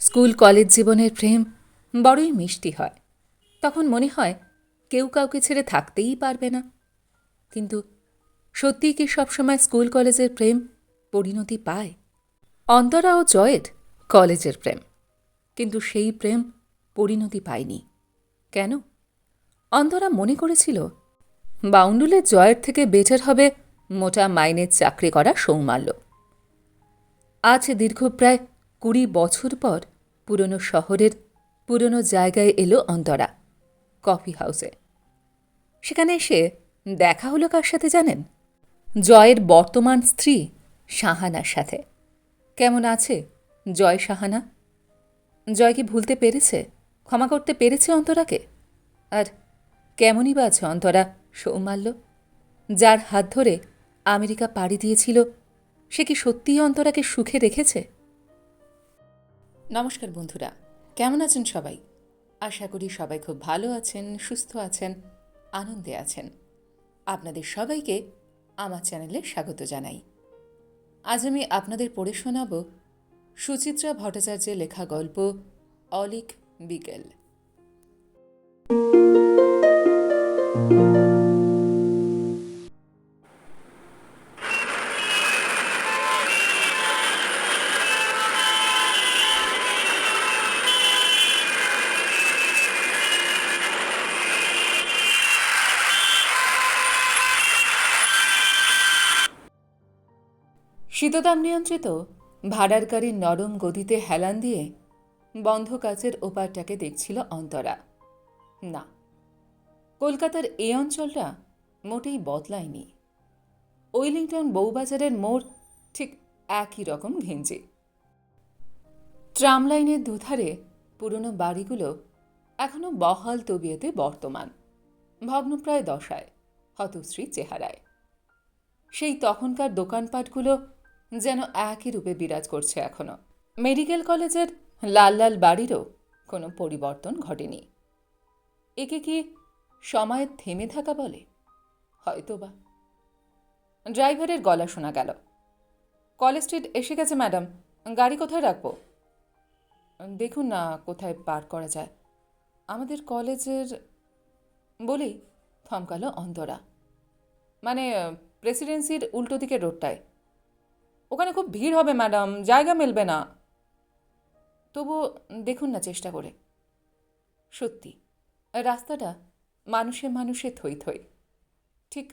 School college জীবনের প্রেম বড়ই মিষ্টি হয়। তখন মনে হয় কেউ কাউকে ছেড়ে থাকতেই পারবে না। কিন্তু সত্যিই কি সবসময় স্কুল কলেজের প্রেম পরিণতি পায়? অন্তরা ও জয়ের কলেজের প্রেম। কিন্তু সেই প্রেম পরিণতি পায়নি। কেন? অন্তরা মনে করেছিল বাউন্ডুলের জয়ের থেকে বেটার হবে মোটা মাইনের চাকরি করা সৌমাল্য। আজ দীর্ঘ প্রায় কুড়ি বছর পর পুরনো শহরের পুরনো জায়গায় এলো অন্তরা, কফি হাউসে। সেখানে এসে দেখা হলো কার সাথে জানেন? জয়ের বর্তমান স্ত্রী সাহানার সাথে। কেমন আছে জয় সাহানা জয় কি ভুলতে পেরেছে? ক্ষমা করতে পেরেছে অন্তরাকে? আর কেমনই বা আছে অন্তরা, সৌমাল্য? যার হাত ধরে আমেরিকা পাড়ি দিয়েছিল, সে কি সত্যিই অন্তরাকে সুখে রেখেছে? নমস্কার বন্ধুরা, কেমন আছেন সবাই? আশা করি সবাই খুব ভালো আছেন, সুস্থ আছেন, আনন্দে আছেন। আপনাদের সবাইকে আমার চ্যানেলে স্বাগত জানাই। আজ আমি আপনাদের পড়ে শোনাব সুচিত্রা ভট্টাচার্যের লেখা গল্প অলিক বিকেল। শীততাপ নিয়ন্ত্রিত ভাড়ার গাড়ির নরম গদিতে হেলান দিয়ে বন্ধ কাচের ওপারটাকে দেখছিল অন্তরা। না, কলকাতার এই অঞ্চলটা মোটেই বদলায়নি। ওয়েলিংটন বউবাজারের মোড় ঠিক একই রকম ঘেঞ্জে। ট্রাম লাইনের দুধারে পুরনো বাড়িগুলো এখনও বহাল তবিয়েতে বর্তমান, ভগ্নপ্রায় দশায়, হতশ্রী চেহারায়। সেই তখনকার দোকানপাটগুলো যেন একই রূপে বিরাজ করছে এখনও মেডিকেল কলেজের লাল লাল বাড়িরও কোনো পরিবর্তন ঘটেনি। একে কি সময়ের থেমে থাকা বলে? হয়তো বা ড্রাইভারের গলা শোনা গেল। কলেজ স্ট্রিট এসে গেছে, ম্যাডাম। গাড়ি কোথায় রাখব? দেখুন না কোথায় পার করা যায়। আমাদের কলেজের বলেই থমকালো অন্তরা। মানে প্রেসিডেন্সির উল্টো দিকের রোডটায়। ওখানে খুব ভিড় হবে, ম্যাডাম। জায়গা মিলবে না। তবু দেখুন না চেষ্টা করে। সত্যি, রাস্তাটা মানুষে মানুষে থই থই। ঠিক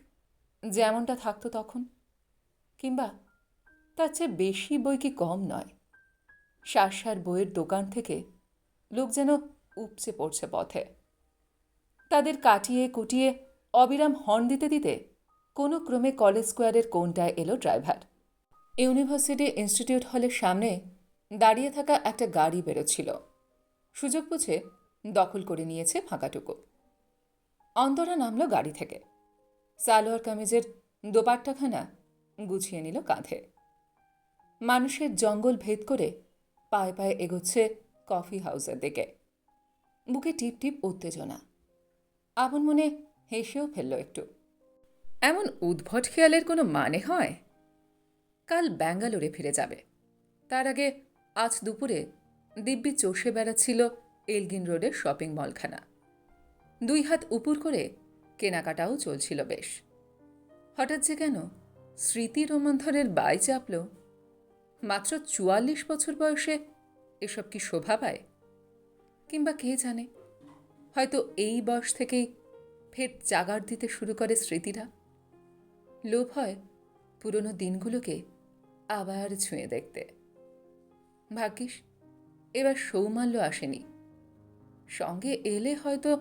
যেমনটা থাকতো তখন। কিংবা তার চেয়ে বেশি বই কি কম নয়। সার সার বইয়ের দোকান থেকে লোক যেন উপচে পড়ছে পথে। তাদের কাটিয়ে কুটিয়ে অবিরাম হর্ন দিতে দিতে কোনো ক্রমে কলেজ স্কোয়ারের কোনটায় এলো ড্রাইভার। ইউনিভার্সিটি ইনস্টিটিউট হলের সামনে দাঁড়িয়ে থাকা একটা গাড়ি বেরোচ্ছিল। সুযোগ বুঝে দখল করে নিয়েছে ফাঁকাটুকু। অন্তরা নামলো গাড়ি থেকে। সালোয়ার কামিজের দোপাট্টাখানা গুছিয়ে নিল কাঁধে। মানুষের জঙ্গল ভেদ করে পায়ে পায়ে এগোচ্ছে কফি হাউসের দিকে। বুকে টিপ টিপ উত্তেজনা। আপন মনে হেসেও ফেলল একটু। এমন উদ্ভট খেয়ালের কোনো মানে হয়? কাল ব্যাঙ্গালোরে ফিরে যাবে। তার আগে আজ দুপুরে দিব্যি চষে বেড়াচ্ছিল এলগিন রোডের শপিং মলখানা। দুই হাত উপুর করে কেনাকাটাও চলছিল বেশ। হঠাৎ যে কেন স্মৃতি রোমন্থরের বাই চাপল। মাত্র চুয়াল্লিশ বছর বয়সে এসব কি শোভা পায়? কিংবা কে জানে? হয়তো এই বয়স থেকেই ফের জাগার দিতে শুরু করে স্মৃতিরা। লোভ হয় পুরনো দিনগুলোকে আবার ছুঁয়ে দেখতে। ভাগ্যিস, এবার সৌমাল্য আসেনি। সঙ্গে এলে হয়তো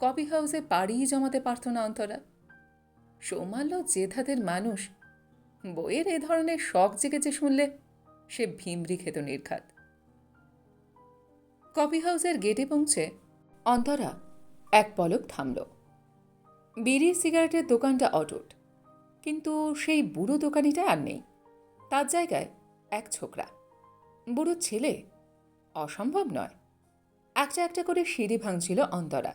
কফি হাউসে পাড়িই জমাতে পারত না অন্তরা। সৌমাল্য জেধাদের মানুষ, বইয়ের এ ধরনের শখ জেগেছে শুনলে সে ভিমরি খেত নির্ঘাত। কফি হাউসের গেটে পৌঁছে অন্তরা এক পলক থামল। বিড়ি সিগারেটের দোকানটা অটুট, কিন্তু সেই বুড়ো দোকানিটা আর নেই। তার জায়গায় এক ছোকরা। বুড়ো ছেলে অসম্ভব নয়। একটা একটা করে সিঁড়ি ভাঙছিল অন্তরা।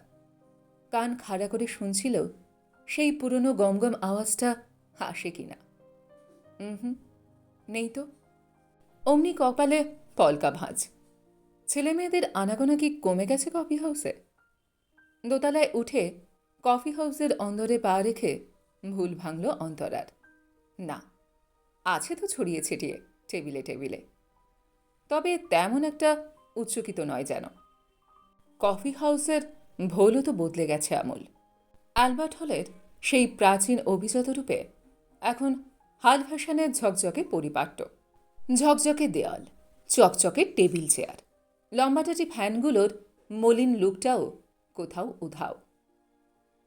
কান খাড়া করে শুনছিল সেই পুরনো গমগম আওয়াজটা হাসে কিনা। হুম নেই তো। অমনি কপালে পলকা ভাঁজ। ছেলে মেয়েদের আনাগোনা কি কমে গেছে কফি হাউসে? দোতলায় উঠে কফি হাউসের অন্দরে পা রেখে ভুল ভাঙল অন্তরার। না আছে তো ছড়িয়ে ছিটিয়ে, টেবিলে টেবিলে। তবে তেমন একটা উচ্চকিত নয় যেন। কফি হাউসের ভোলও তো বদলে গেছে আমূল। অ্যালবার্ট হলের সেই প্রাচীন অভিজাত রূপে এখন হাল ফ্যাশনের ঝকঝকে পরিপাট্য। ঝকঝকে দেওয়াল চকচকে টেবিল চেয়ার লম্বাটাটি ফ্যানগুলোর মলিন লুকটাও কোথাও উধাও।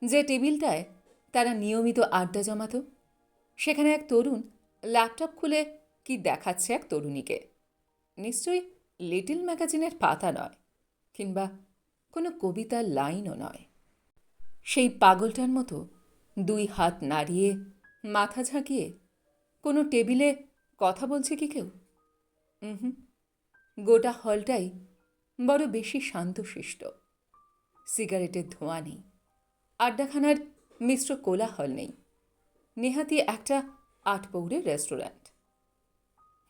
যে টেবিলটায় তারা নিয়মিত আড্ডা জমাত, সেখানে এক তরুণ ল্যাপটপ খুলে কি দেখাচ্ছে এক তরুণীকে? নিশ্চয়ই লিটল ম্যাগাজিনের পাতা নয়, কিংবা কোনো কবিতার লাইনও নয়। সেই পাগলটার মতো দুই হাত নাড়িয়ে, মাথা ঝাঁকিয়ে কোনো টেবিলে কথা বলছে কি কেউ? হুম গোটা হলটাই বড় বেশি শান্তশিষ্ট। সিগারেটের ধোঁয়া নেই, আড্ডাখানার মিশ্র কোলাহল নেই। নেহাতি একটা আটপৌরে রেস্টুরেন্ট।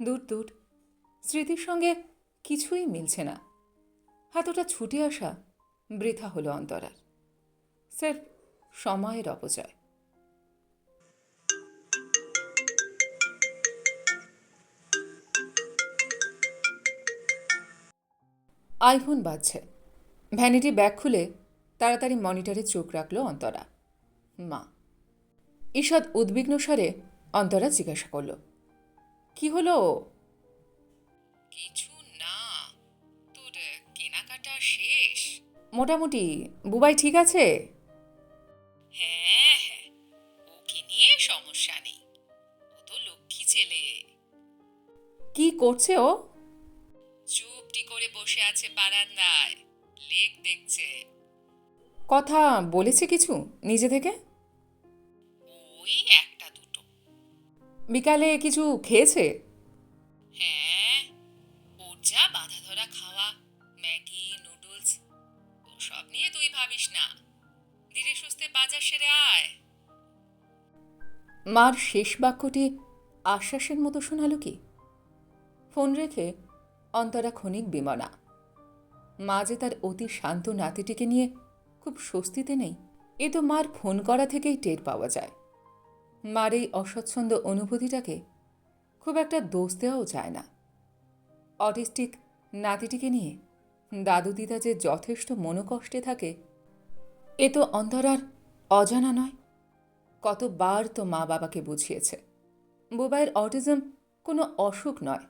দূর দূর। স্মৃতির সঙ্গে কিছুই মিলছে না। এতটা ছুটে আসা বৃথা হলো অন্তরার। স্যার, সময়ের অপচয়। আইফোন বাজছে। ভ্যানিটি ব্যাগ খুলে তাড়াতাড়ি মনিটরে চোখ রাখল অন্তরা। মা। ঈষৎ উদ্বিগ্ন স্বরে অন্তরা জিজ্ঞাসা করল কি হলো? কিছু না তোর কেনাকাটা শেষ? মোটামুটি বুবাই ঠিক আছে? হ্যাঁ হ্যাঁ ওকে নিয়ে সমস্যা নেই ও তো লক্ষ্মী ছেলে। কি করছে ও? চুপটি করে বসে আছে বারান্দায় লেক দেখছে। কথা বলেছে কিছু নিজে থেকে? ওই একটা বিকালে কিছু খেয়েছে? হ্যাঁ ওর যা বাধা ধরা খাওয়া ম্যাগি নুডলস সব নিয়ে তুই ভাবিস না। ধীরে সুস্থে বাজার সেরে আয়। মার শেষ বাক্যটি আশ্বাসের মতো শোনালো কি? ফোন রেখে অন্তরা ক্ষণিক বিমনা মা যে তার অতি শান্ত নাতিটিকে নিয়ে খুব স্বস্তিতে নেই এ তো মার ফোন করা থেকেই টের পাওয়া যায়। মার এই অস্বচ্ছন্দ অনুভূতিটাকে খুব একটা দোষ দেওয়াও যায় না। অটিস্টিক নাতিটিকে নিয়ে দাদু দিদা যে যথেষ্ট মনোকষ্টে থাকে, এ তো অন্তরার অজানা নয়। কতবার তো মা বাবাকে বুঝিয়েছে, বুবাইয়ের অটিজম কোনো অসুখ নয়।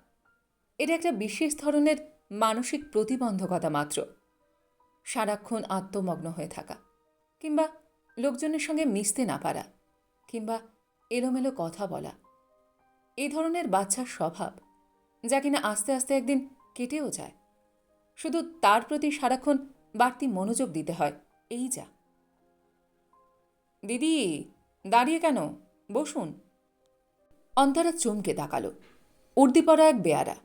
এটা একটা বিশেষ ধরনের মানসিক প্রতিবন্ধকতা মাত্র। সারাক্ষণ আত্মমগ্ন হয়ে থাকা, কিংবা লোকজনের সঙ্গে মিশতে না পারা, কিংবা এলোমেলো কথা বলা। এই ধরনের বাচ্চার স্বভাব যা কিনা আস্তে আস্তে একদিন কেটেও যায়। শুধু তার প্রতি সারাক্ষণ বাড়তি মনোযোগ দিতে হয়, এই যা। দিদি, দাঁড়িয়ে কেন? বসুন। অন্তরা চমকে তাকালো। উর্দি পরা এক বেয়ারা।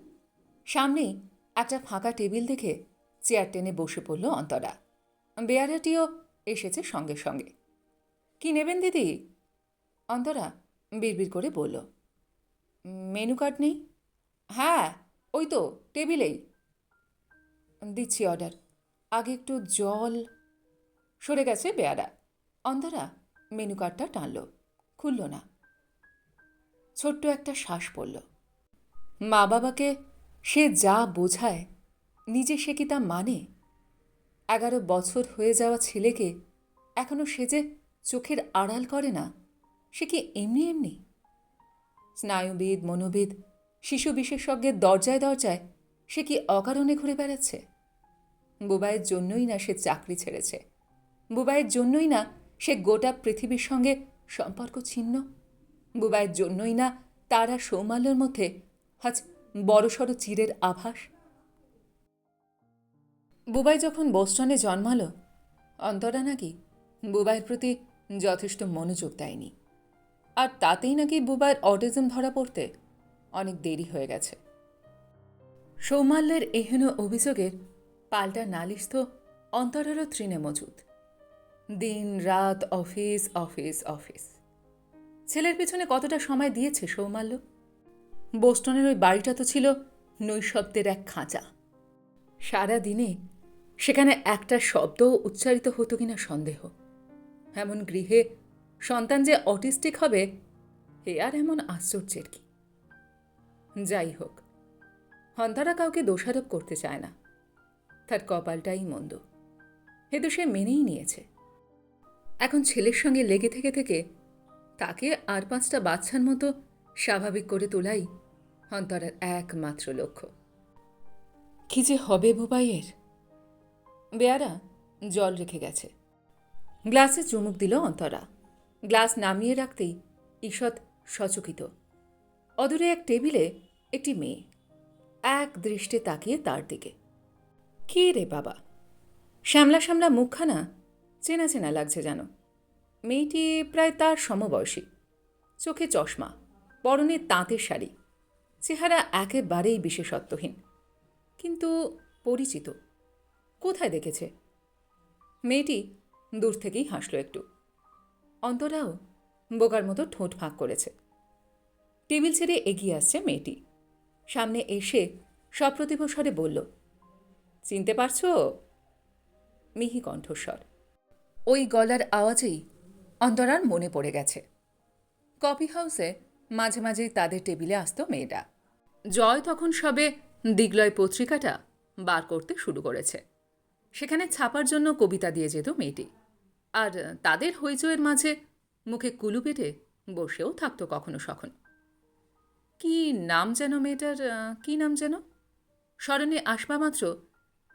সামনেই একটা ফাঁকা টেবিল দেখে চেয়ার টেনে বসে পড়ল অন্তরা। বেয়ারাটিও এসেছে সঙ্গে সঙ্গে। কি নেবেন দিদি? অন্তরা বিড়বিড় করে বলল, মেনু কার্ড নেই? হ্যাঁ ওই তো, টেবিলেই। দিচ্ছি অর্ডার। আগে একটু জল। সরে গেছে বেয়ারা অন্তরা মেনু কার্ডটা টানল, খুলল না। ছোট্ট একটা শ্বাস পড়ল। মা বাবাকে সে যা বোঝায়, নিজে সে কি তা মানে? এগারো বছর হয়ে যাওয়া ছেলেকে এখনও সে যে চোখের আড়াল করে না সে কি এমনি এমনি? স্নায়ুবিদ, মনোবিদ, শিশু বিশেষজ্ঞের দরজায় দরজায় সে কি অকারণে ঘুরে বেড়াচ্ছে? বুবাইয়ের জন্যই না সে চাকরি ছেড়েছে? বুবাইয়ের জন্যই না সে গোটা পৃথিবীর সঙ্গে সম্পর্ক ছিন্ন? বুবাইয়ের জন্যই না তারা সৌমাল্যর মধ্যে আজ বড়সড় চিরের আভাস? বুবাই যখন বোস্টনে জন্মালো, অন্তরা নাকি বুবাইয়ের প্রতি যথেষ্ট মনোযোগ দেয়নি। আর তাতেই নাকি বুবাইয়ের অটিজম ধরা পড়তে অনেক দেরি হয়ে গেছে। সৌমাল্যের এহেন অভিযোগের পাল্টা নালিশ তো অন্তরেরও তৃণে মজুদ দিন, রাত, অফিস অফিস অফিস। ছেলের পিছনে কতটা সময় দিয়েছে সৌমাল্য? বোস্টনের ওই বাড়িটা তো ছিল নৈশব্দের এক খাঁচা। সারা দিনে সেখানে একটা শব্দও উচ্চারিত হতো কিনা সন্দেহ। এমন গৃহে সন্তান যে অটিস্টিক হবে, এ আর এমন আশ্চর্যের কি? যাই হোক, হন্তারা কাউকে দোষারোপ করতে চায় না। তার কপালটাই মন্দ। এ তো সে মেনেই নিয়েছে। এখন ছেলের সঙ্গে লেগে থেকে থেকে তাকে আর পাঁচটা বাচ্চার মতো স্বাভাবিক করে তোলাই অন্তরের একমাত্র লক্ষ্য। কি যে হবে বুবাইয়ের? বেয়ারা জল রেখে গেছে। গ্লাসে চুমুক দিল অন্তরা গ্লাস নামিয়ে রাখতেই ঈষৎ সচকিত। অদূরে এক টেবিলে একটি মেয়ে। এক দৃষ্টে তাকিয়ে তার দিকে। কে রে বাবা? শ্যামলা শ্যামলা মুখখানা চেনা চেনা লাগছে যেন। মেয়েটি প্রায় তার সমবয়সী। চোখে চশমা, পরনে তাঁতের শাড়ি। চেহারা একেবারেই বিশেষত্বহীন। কিন্তু পরিচিত। কোথায় দেখেছে? মেয়েটি দূর থেকেই হাসল একটু। অন্তরাও বোকার মতো ঠোঁট ফাঁক করেছে। টেবিল ছেড়ে এগিয়ে আসছে মেয়েটি। সামনে এসে সপ্রতিভ স্বরে বলল, চিনতে পারছ? মিহি কণ্ঠস্বর। ওই গলার আওয়াজেই অন্তরার মনে পড়ে গেছে। কফি হাউসে মাঝে মাঝেই তাদের টেবিলে আসতো মেয়েটা। জয় তখন সবে দিগ্লয় পত্রিকাটা বার করতে শুরু করেছে। সেখানে ছাপার জন্য কবিতা দিয়ে যেত মেয়েটি। আর তাদের হইচয়ের মাঝে মুখে কুলু পেটে বসেও থাকতো কখনো সখন। কি নাম যেন মেয়েটার কি নাম যেন? স্মরণে আসবা মাত্র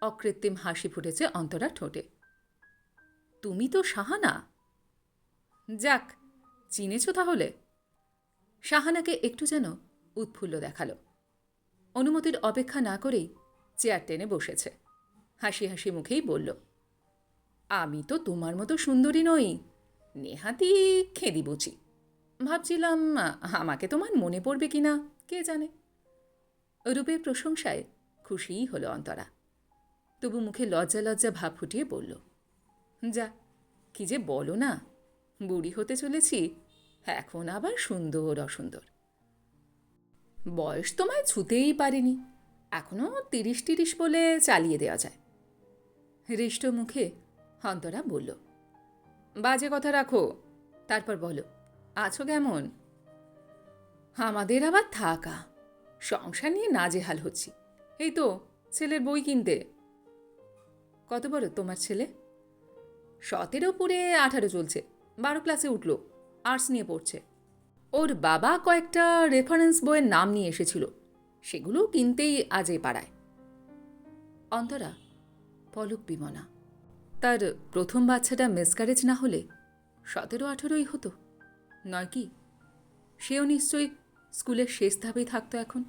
অকৃত্রিম হাসি ফুটেছে অন্তরা ঠোঁটে। তুমি তো সাহানা যাক, চিনেছ তাহলে। সাহানাকে একটু যেন উৎফুল্ল দেখাল। অনুমতির অপেক্ষা না করেই চেয়ার টেনে বসেছে। হাসি হাসি মুখেই বলল আমি তো তোমার মতো সুন্দরী নই। নেহাতি খেদি বুঝি ভাবছিলাম, আমাকে তোমার মনে পড়বে কি না, কে জানে? রূপের প্রশংসায় খুশিই হলো অন্তরা। তবু মুখে লজ্জা লজ্জা ভাব ফুটিয়ে বলল যা, কি যে বলো না, বুড়ি হতে চলেছি, এখন আবার সুন্দর অসুন্দর। বয়স তোমায় ছুতেই পারিনি এখনও তিরিশ তিরিশ বলে চালিয়ে দেওয়া যায়। হৃষ্ট মুখে অন্তরা বলল, বাজে কথা রাখো। তারপর বলো, আছো কেমন? আমাদের আবার থাকা। সংসার নিয়ে নাজেহাল হচ্ছি। এই তো, ছেলের বই কিনতে। কত বড় তোমার ছেলে? সতেরো পুরে আঠারো চলছে। বারো ক্লাসে উঠল আর্টস নিয়ে পড়ছে। ওর বাবা কয়েকটা রেফারেন্স বইয়ের নাম নিয়ে এসেছিল। সেগুলো কিনতেই আজ পাড়ায়। অন্তরা, পলক বিমনা তার প্রথম বাচ্চাটা মিসক্যারেজ না হলে সতেরো আঠেরোই হতো, নয় কি? সেও নিশ্চয়ই স্কুলের শেষ ধাপেই থাকতো এখন।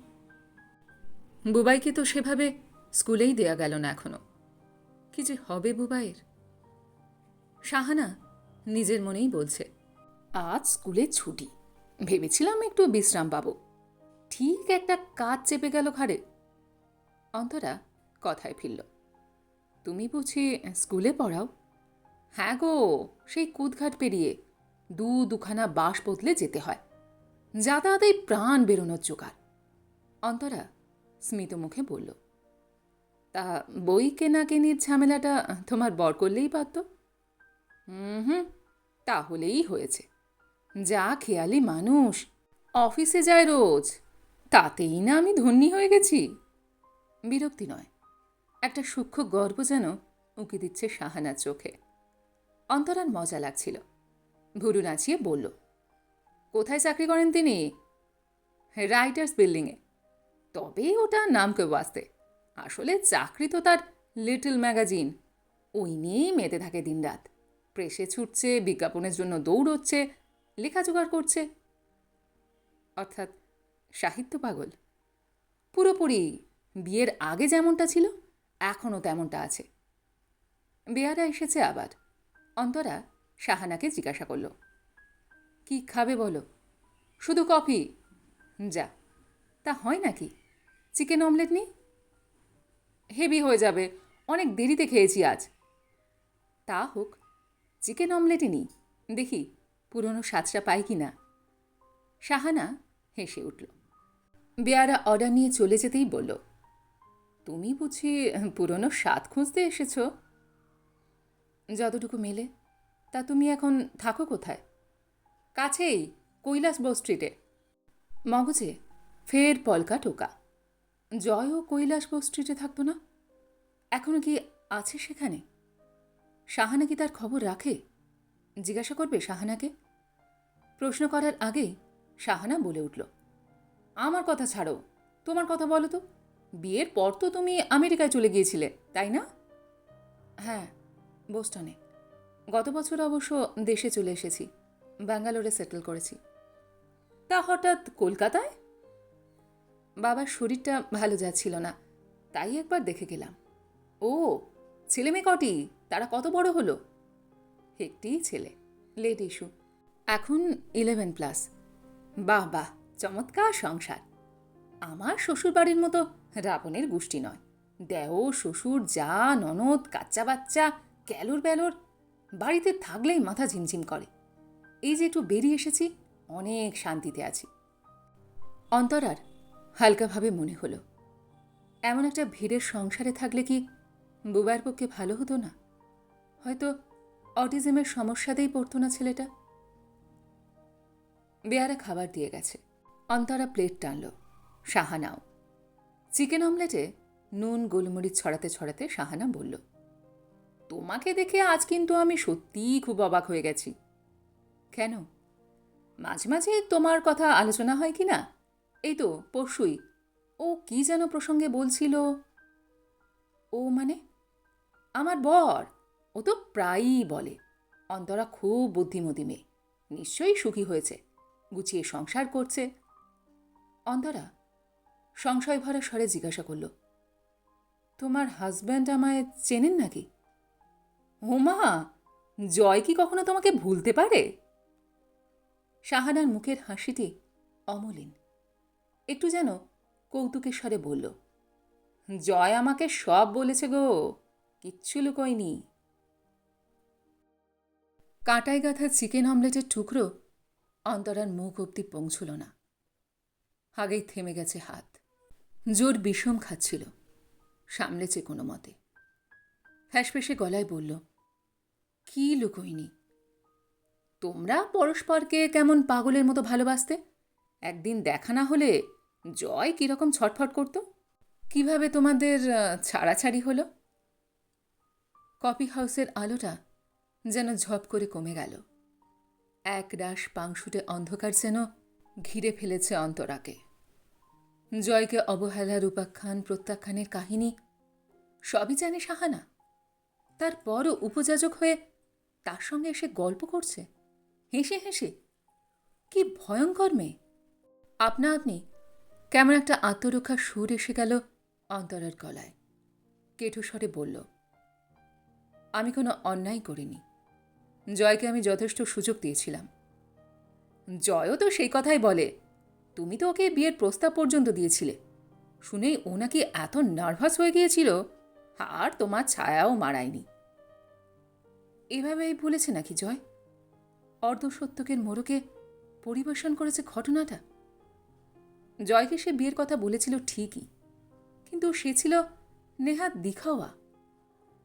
বুবাইকে তো সেভাবে স্কুলেই দেয়া গেল না এখনও কি যে হবে বুবাইয়ের? সাহানা নিজের মনেই বলছে, আজ স্কুলে ছুটি। ভেবেছিলাম একটু বিশ্রাম পাবো। ঠিক একটা কাজ চেপে গেল ঘাড়ে। অন্তরা কথায় ফিরল। তুমি বুঝি স্কুলে পড়াও? হ্যাঁ গো, সেই কুদঘাট পেরিয়ে দু দুখানা বাস বদলে যেতে হয়। যাতায়াতেই প্রাণ বেরোনোর জোগাড়। অন্তরা স্মিত মুখে বলল, তা বই কেনা কেনির ঝামেলাটা তোমার বর করলেই পারত? হুম হুম, তাহলেই হয়েছে। যা খেয়ালি মানুষ, অফিসে যায় রোজ, তাতেই না আমি ধন্যী হয়ে গেছি। বিরক্তি নয়। একটা সূক্ষ্ম গর্ব যেন উঁকি দিচ্ছে সাহানার চোখে। অন্তরার মজা লাগছিল। ভুরু নাচিয়ে বলল, কোথায় চাকরি করেন তিনি? রাইটার্স বিল্ডিংয়ে। তবে ওটা নাম কেউ আসতে আসলে চাকরি তো তার লিটল ম্যাগাজিন। ওই নিয়েই মেতে থাকে দিনরাত। প্রেসে ছুটছে, বিজ্ঞাপনের জন্য দৌড়চ্ছে, লেখা জোগাড় করছে। অর্থাৎ সাহিত্য পাগল। পুরোপুরি বিয়ের আগে যেমনটা ছিল এখনও তেমনটা আছে। বেয়ারা এসেছে আবার। অন্তরা সাহানাকে জিজ্ঞাসা করল, কি খাবে বলো? শুধু কফি? যা। তা হয় নাকি? চিকেন অমলেট নেই? হেভি হয়ে যাবে। অনেক দেরিতে খেয়েছি আজ। তা হোক, চিকেন অমলেটই নিই। দেখি পুরনো স্বাদটা পাই কি না? সাহানা হেসে উঠল। বেয়ারা অর্ডার নিয়ে চলে যেতেই বলল তুমি বুঝি পুরনো স্বাদ খুঁজতে এসেছ? যতটুকু মেলে, তা তুমি এখন থাকো কোথায়? কাছেই কৈলাসবো স্ট্রিটে মগজে ফের পলকা টোকা। জয়ও কৈলাসবো স্ট্রিটে থাকতো না? এখনও কি আছে সেখানে? সাহানা কি তার খবর রাখে? জিজ্ঞাসা করবে সাহানাকে প্রশ্ন করার আগেই সাহানা বলে উঠল, আমার কথা ছাড়ো। তোমার কথা বলো তো। বিয়ের পর তো তুমি আমেরিকায় চলে গিয়েছিলে, তাই না? হ্যাঁ বোস্টনে। গত বছর অবশ্য দেশে চলে এসেছি, ব্যাঙ্গালোরে সেটেল করেছি। তা হঠাৎ কলকাতায়? বাবার শরীরটা ভালো যাচ্ছিল না, তাই একবার দেখে গেলাম। ও, ছেলে মেয়ে কটি? তারা কত বড় হলো? একটি ছেলে, লেট ইস্যু। এখন ইলেভেন প্লাস। বাহ বাহ, চমৎকার সংসার। আমার শ্বশুর বাড়ির মতো রাবণের গোষ্ঠী নয়। দেও শ্বশুর, যা, ননদ কাচ্চা বাচ্চা ক্যালোর ব্যালোর, বাড়িতে থাকলেই মাথা ঝিমঝিম করে। এই যে একটু বেরিয়ে এসেছি, অনেক শান্তিতে আছি। অন্তরার হালকাভাবে মনে হলো, এমন একটা ভিড়ের সংসারে থাকলে কি বুবার পক্ষে ভালো হতো না? হয়তো অটিজমের সমস্যাতেই পড়তো না ছেলেটা। বেয়ারা খাবার দিয়ে গেছে। অন্তরা প্লেট টানল শাহানাও চিকেন অমলেটে নুন, গোলমরিচ ছড়াতে ছড়াতে শাহানা বলল, তোমাকে দেখে আজ কিন্তু আমি সত্যিই খুব অবাক হয়ে গেছি। কেন? মাঝে মাঝে তোমার কথা আলোচনা হয় কি না? এই তো, পরশুই। ও কি যেন প্রসঙ্গে বলছিল? ও মানে? আমার বর। ও তো প্রায়ই বলে, অন্তরা খুব বুদ্ধিমতী মেয়ে। নিশ্চয়ই সুখী হয়েছে, গুছিয়ে সংসার করছে। অন্তরা সংশয় ভরা স্বরে জিজ্ঞাসা করল, তোমার হাজব্যান্ড আমায় চেনেন নাকি? ওমা জয় কি কখনো তোমাকে ভুলতে পারে? শাহানার মুখের হাসিটি অমলিন। একটু যেন কৌতুকের স্বরে বলল, জয় আমাকে সব বলেছে গো, কিচ্ছু লুকোয়নি। কাঁটায় গাঁথা চিকেন অমলেটের টুকরো অন্তরার মুখ অব্দি পৌঁছল না। আগেই থেমে গেছে হাত। জোর বিষম খাচ্ছিল সামলেছে কোনো মতে। ফ্যাসফেসে গলায় বলল, কি লুকোয়নি তোমরা পরস্পরকে কেমন পাগলের মতো ভালোবাসতে? একদিন দেখা না হলে জয় কীরকম ছটফট করত? কীভাবে তোমাদের ছাড়াছাড়ি হলো? কফি হাউসের আলোটা যেন ঝপ করে কমে গেল। এক রাশ পাংশুটে অন্ধকার যেন ঘিরে ফেলেছে অন্তরাকে। জয়কে অবহেলার উপাখ্যান, প্রত্যাখ্যানের কাহিনী সবই জানে সাহানা তারপরও উপযাজক হয়ে তার সঙ্গে এসে গল্প করছে। হেসে হেসে, কি ভয়ঙ্কর মেয়ে। আপনা আপনি কেমন একটা আত্মরক্ষার সুর এসে গেল অন্তরার গলায়। কেঠো স্বরে বলল, আমি কোনো অন্যায় করিনি। জয়কে আমি যথেষ্ট সুযোগ দিয়েছিলাম। জয়ও তো সেই কথাই বলে তুমি তো ওকে বিয়ের প্রস্তাব পর্যন্ত দিয়েছিলে। শুনেই ও নাকি এত নার্ভাস হয়ে গিয়েছিল, আর তোমার ছায়াও মারায়নি এভাবেই বলেছে নাকি জয়? অর্ধসত্যকের মোড়কে পরিবেশন করেছে ঘটনাটা? জয়কে সে বিয়ের কথা বলেছিল ঠিকই, কিন্তু সে ছিল নেহাত দিখাওয়া।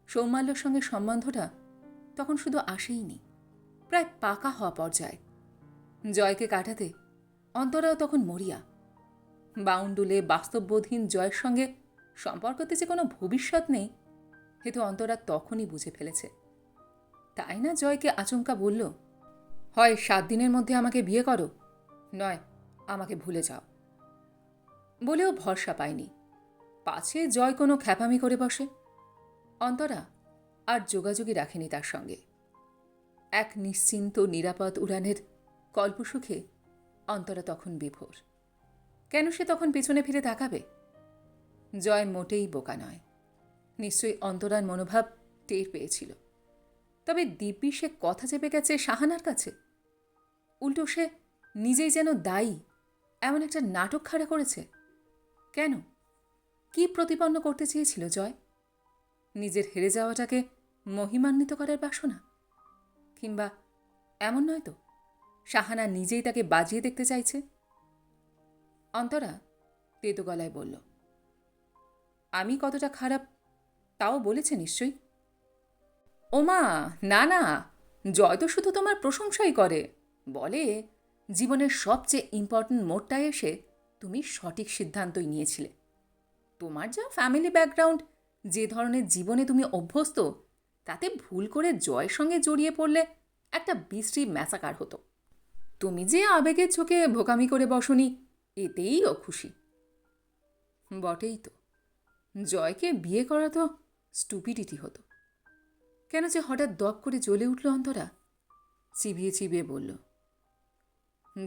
সৌমাল্যর সঙ্গে সম্বন্ধটা তখন শুধু আসেইনি, প্রায় পাকা হওয়া পর্যায়ে। জয়কে কাটাতে অন্তরাও তখন মরিয়া। বাউন্ডুলে বাস্তববোধহীন জয়ের সঙ্গে সম্পর্কতে যে কোনো ভবিষ্যৎ নেই হেতু অন্তরা তখনই বুঝে ফেলেছে। তাই না জয়কে আচমকা বলল, হয়, সাত দিনের মধ্যে আমাকে বিয়ে করো, নয়, আমাকে ভুলে যাও। বলেও ভরসা পায়নি। পাছে জয় কোনো খ্যাপামি করে বসে। অন্তরা আর যোগাযোগই রাখেনি তার সঙ্গে। এক নিশ্চিন্ত, নিরাপদ উড়ানের কল্পসুখে অন্তরা তখন বিভোর। কেন সে তখন পিছনে ফিরে তাকাবে? জয় মোটেই বোকা নয়। নিশ্চয়ই অন্তরার মনোভাব টের পেয়েছিল। তবে দিব্যি সে কথা চেপে গেছে সাহানার কাছে। উল্টো সে নিজেই যেন দায়ী, এমন একটা নাটক খাড়া করেছে। কেন? কি প্রতিপন্ন করতে চেয়েছিল জয়? নিজের হেরে যাওয়াটাকে মহিমান্বিত করার বাসনা? কিংবা এমন নয় তো? সাহানা নিজেই তাকে বাজিয়ে দেখতে চাইছে। অন্তরা তেতো গলায় বলল, আমি কতটা খারাপ তাও বলেছে নিশ্চয়ই? ওমা, না না, জয় তো শুধু তোমার প্রশংসাই করে। বলে, জীবনের সবচেয়ে ইম্পর্ট্যান্ট মোড়টায় এসে তুমি সঠিক সিদ্ধান্তই নিয়েছিলে। তোমার যা ফ্যামিলি ব্যাকগ্রাউন্ড যে ধরনের জীবনে তুমি অভ্যস্ত, তাতে ভুল করে জয়ের সঙ্গে জড়িয়ে পড়লে একটা বিশ্রী ম্যাসাকার হতো। তুমি যে আবেগের চোখে ভোকামি করে বসনি, এতেই ও খুশি। বটেই তো। জয়কে বিয়ে করা তো স্টুপিডিটি হতো। কেন যে হঠাৎ দপ করে জ্বলে উঠল অন্তরা? চিবিয়ে চিবিয়ে বলল,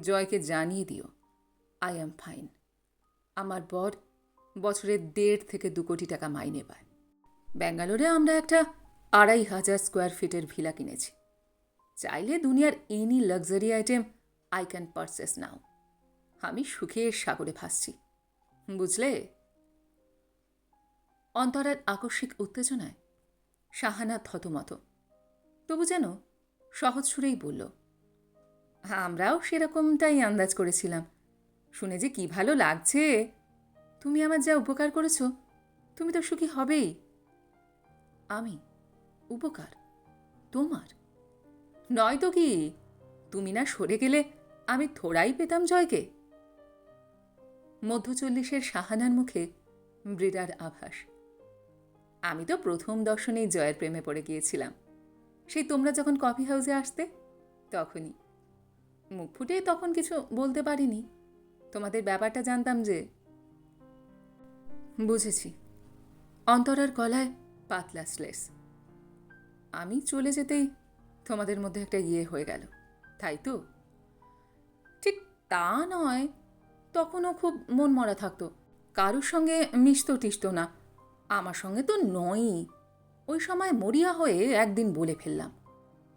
জয়কে জানিয়ে দিও আই অ্যাম ফাইন আমার বর বছরে দেড় থেকে দু কোটি টাকা মাইনে পায়। ব্যাঙ্গালোরে আমরা একটা আড়াই হাজার স্কোয়ার ফিটের ভিলা কিনেছি। চাইলে দুনিয়ার any luxury item I can purchase now আমি সুখের সাগরে ভাসছি। বুঝলে? অন্তরার আকস্মিক উত্তেজনায় সাহানা থতমত তবু যেন সহজ সুরেই বলল, আমরাও সেরকমটাই আন্দাজ করেছিলাম। শুনে যে কি ভালো লাগছে। তুমি আমার যা উপকার করেছ, তুমি তো সুখী হবেই। আমি উপকার তোমার? নয়তো কি তুমি না সরে গেলে আমি থোড়াই পেতাম জয়কে। মধ্য চল্লিশের সাহানার মুখে ব্রিডার আভাস। আমি তো প্রথম দর্শনেই জয়ের প্রেমে পড়ে গিয়েছিলাম। সেই তোমরা যখন কফি হাউসে আসতে, তখনই। মুখ ফুটে তখন কিছু বলতে পারিনি। তোমাদের ব্যাপারটা জানতাম যে, বুঝেছি। অন্তরার গলায় পাতলা স্লেস। আমি চলে যেতেই তোমাদের মধ্যে একটা ইয়ে হয়ে গেল। তাই তো? তা নয়, তখনও খুব মন মরা থাকতো। কারোর সঙ্গে মিশতো টিসতো না। আমার সঙ্গে তো নয়ই ওই সময় মরিয়া হয়ে একদিন বলে ফেললাম,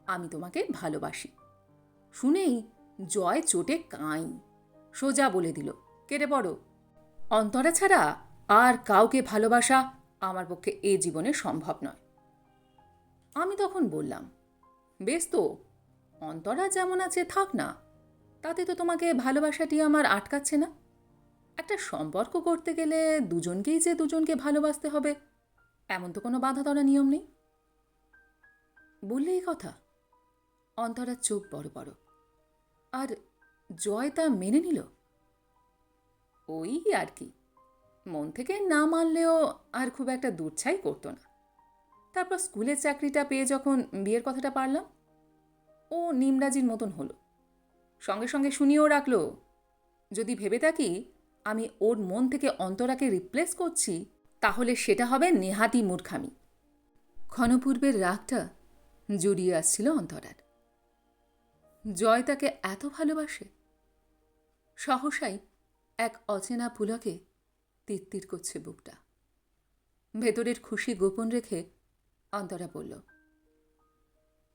আমি তোমাকে ভালোবাসি। শুনেই জয় চোটে কাঁই। সোজা বলে দিল, কেটে পড়ো। অন্তরা ছাড়া আর কাউকে ভালোবাসা আমার পক্ষে এ জীবনে সম্ভব নয়। আমি তখন বললাম, বেশ তো, অন্তরা যেমন আছে থাক না। তাতে তো তোমাকে ভালোবাসাটি আমার আটকাচ্ছে না। একটা সম্পর্ক করতে গেলে দুজনকেই যে দুজনকে ভালোবাসতে হবে, এমন তো কোনো বাধা ধরা নিয়ম নেই। বললে এই কথা অন্তরার চোখ বড় বড়। আর জয় তা মেনে নিল? ওই আর কি, মন থেকে না মানলেও আর খুব একটা দুচ্ছাই করতো না। তারপর স্কুলের চাকরিটা পেয়ে যখন বিয়ের কথাটা পারলাম, ও নিমরাজির মতন হলো। সঙ্গে সঙ্গে শুনিয়েও রাখল, যদি ভেবে থাকি আমি ওর মন থেকে অন্তরাকে রিপ্লেস করছি, তাহলে সেটা হবে নেহাতি মূর্খামি। ক্ষণপূর্বের রাগটা জড়িয়ে আসছিল অন্তরার। জয় তাকে এত ভালোবাসে, সহসাই এক অচেনা পুলকে তিত্তির করছে বুকটা। ভেতরের খুশি গোপন রেখে অন্তরা বলল,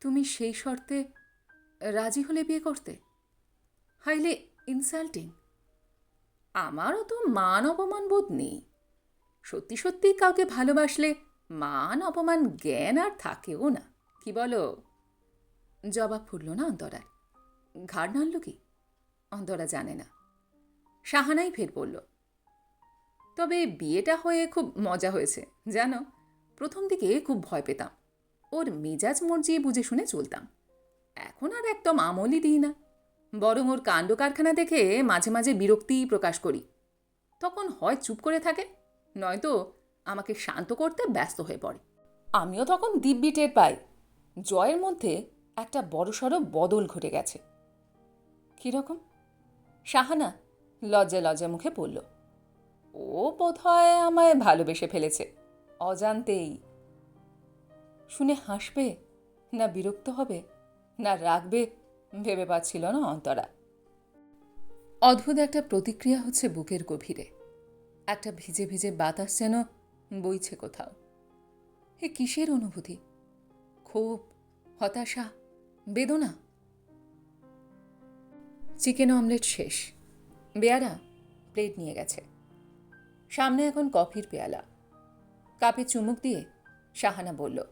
তুমি সেই শর্তে রাজি হলে বিয়ে করতে? হাইলে ইনসাল্টিং। আমারও তো মান অপমান বোধ নেই। সত্যি সত্যি কাউকে ভালোবাসলে মান অপমান জ্ঞান আর থাকেও না, কি বলো? জবাব ফুটল না অন্তরার ঘাড় নাড়ল কি? অন্তরা জানে না। সাহানাই ফের বলল, তবে বিয়েটা হয়ে খুব মজা হয়েছে, জানো? প্রথম দিকে খুব ভয় পেতাম। ওর মেজাজ মর্জিয়ে বুঝে শুনে চলতাম। এখন আর একদম আমলই দিই না। বরং ওর কাণ্ড কারখানা দেখে মাঝে মাঝে বিরক্তি প্রকাশ করি। তখন হয় চুপ করে থাকে, নয়তো আমাকে শান্ত করতে ব্যস্ত হয়ে পড়ে। আমিও তখন দিব্যি টের পাই, জয়ের মধ্যে একটা বড়সড় বদল ঘটে গেছে। কীরকম? সাহানা লজ্জা লজ্জা মুখে পড়ল ও বোধ হয় আমায় ভালোবেসে ফেলেছে, অজান্তেই। শুনে হাসবে, না বিরক্ত হবে, না রাখবে ভেবে পাচ্ছিল না অন্তরা। অদ্ভুত একটা প্রতিক্রিয়া হচ্ছে বুকের গভীরে। একটা ভিজে ভিজে বাতাস যেন বইছে কোথাও। এ কিসের অনুভূতি? ক্ষোভ, হতাশা, বেদনা? চিকেন অমলেট শেষ। বেয়ারা প্লেট নিয়ে গেছে। সামনে এখন কফির পেয়ালা। কাপে চুমুক দিয়ে সাহানা বলল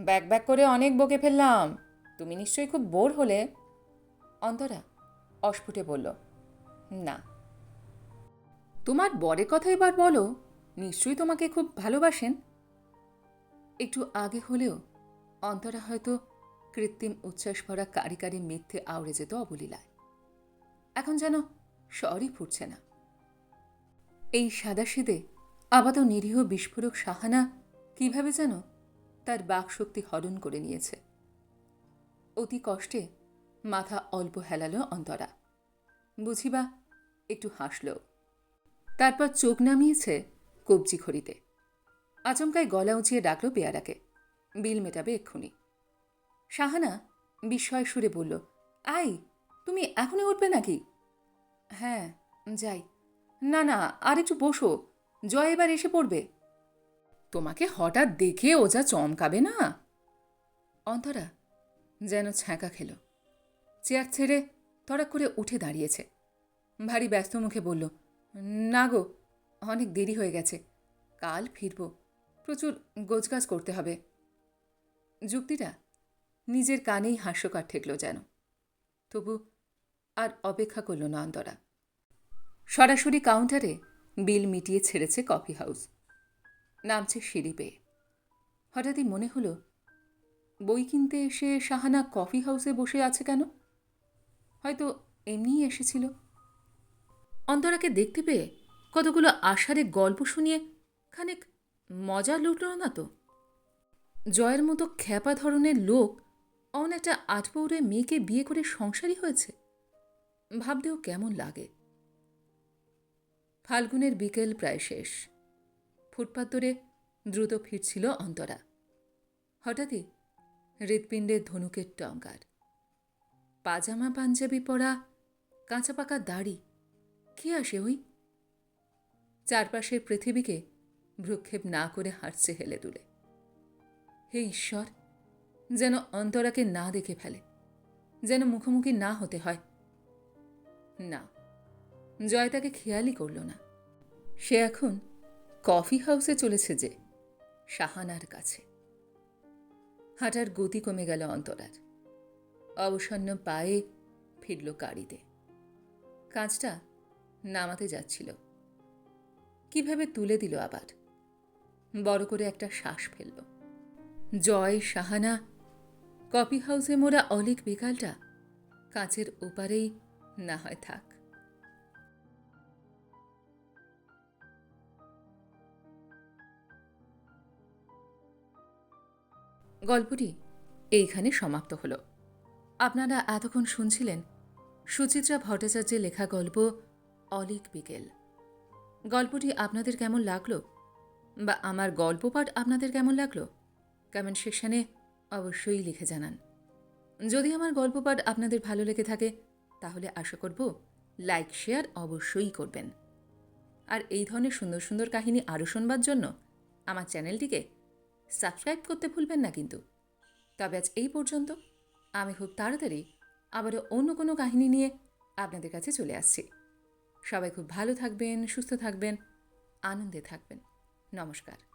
ব্যাক ব্যাক করে অনেক বকে ফেললাম। তুমি নিশ্চয়ই খুব বোর হলে? অন্তরা অস্ফুটে বলল, না। তোমার বরের কথা এবার বলো। নিশ্চয়ই তোমাকে খুব ভালোবাসেন। একটু আগে হলেও অন্তরা হয়তো কৃত্রিম উচ্ছ্বাস ভরা কারি কারি মিথ্যে আউড়ে যেত অবলীলায়। এখন যেন স্বরই ফুটছে না। এই সাদাসিদে আপাত নিরীহ বিস্ফোরক সাহানা কীভাবে যেন তার বাকশক্তি হরণ করে নিয়েছে? অতি কষ্টে মাথা অল্প হেলালো অন্তরা। বুঝিবা, একটু হাসল। তারপর চোখ নামিয়েছে কবজি খড়িতে। আচমকায় গলা উঁচিয়ে ডাকল পেয়ারাকে। বিল মেটাবে এক্ষুনি। সাহানা বিস্ময় সুরে বলল, আই, তুমি এখনই উঠবে নাকি? হ্যাঁ যাই। না না, আর একটু বসো। জয় এবার এসে পড়বে। তোমাকে হঠাৎ দেখে ও যা চমকাবে না? অন্তরা যেন ছ্যাঁকা খেল। চেয়ার ছেড়ে তড়াক করে উঠে দাঁড়িয়েছে। ভারী ব্যস্ত মুখে বলল, না গো, অনেক দেরি হয়ে গেছে। কাল ফিরব। প্রচুর গোছগাছ করতে হবে। যুক্তিটা নিজের কানেই হাস্যকার ঠেকল যেন। তবু আর অপেক্ষা করল না অন্তরা সরাসরি কাউন্টারে বিল মিটিয়ে ছেড়েছে কফি হাউস। নামছে সিঁড়ি পেয়ে। হঠাৎই মনে হলো বই কিনতে এসে শাহানা কফি হাউসে বসে আছে কেন? হয়তো এমনিই এসেছিল। অন্তরাকে দেখতে পেয়ে কতগুলো আষাঢ়ে গল্প শুনিয়ে খানিক মজা লুটল না তো? জয়ের মতো খ্যাপা ধরনের লোক অন একটা আটপৌরে মেয়েকে বিয়ে করে সংসারী হয়েছে? ভাবতেও কেমন লাগে। ফাল্গুনের বিকেল প্রায় শেষ। ফুটপাত ধরে দ্রুত ফিরছিল অন্তরা। হঠাৎই হৃৎপিণ্ডের ধনুকের টঙ্কার পাজামা, পাঞ্জাবি পরা, কাঁচা পাকা দাড়ি, কে আসে ওই? চারপাশের পৃথিবীকে ভ্রুক্ষেপ না করে হাঁটছে হেলে দুলে। হে ঈশ্বর, যেন অন্তরাকে না দেখে ফেলে, যেন মুখোমুখি না হতে হয়। না, জয় তাকে খেয়ালই করল না। সে এখন কফি হাউসে চলেছে যে সাহানার কাছে। হাঁটার গতি কমে গেল অন্তরার। অবসন্ন পায়ে ফিরল গাড়িতে কাঁচটা নামাতে যাচ্ছিল। কীভাবে তুলে দিল আবার? বড় করে একটা শ্বাস ফেলল। জয় সাহানা, কফি হাউসে মোরা অলিক বিকালটা কাঁচের ওপারেই না হয় থাক। গল্পটি এইখানে সমাপ্ত হলো। আপনারা এতক্ষণ শুনছিলেন সুচিত্রা ভট্টাচার্যের লেখা গল্প অলিক বিকেল। গল্পটি আপনাদের কেমন লাগল? বা আমার গল্প পাঠ আপনাদের কেমন লাগল? কমেন্ট সেকশানে অবশ্যই লিখে জানান। যদি আমার গল্প পাঠ আপনাদের ভালো লেগে থাকে, তাহলে আশা করব লাইক শেয়ার অবশ্যই করবেন। আর এই ধরনের সুন্দর সুন্দর কাহিনী আরও শুনবার জন্য আমার চ্যানেলটিকে সাবস্ক্রাইব করতে ভুলবেন না কিন্তু। তবে আজ এই পর্যন্ত। আমি খুব তাড়াতাড়ি আবারও অন্য কোনো কাহিনী নিয়ে আপনাদের কাছে চলে আসছি। সবাই খুব ভালো থাকবেন, সুস্থ থাকবেন, আনন্দে থাকবেন। নমস্কার।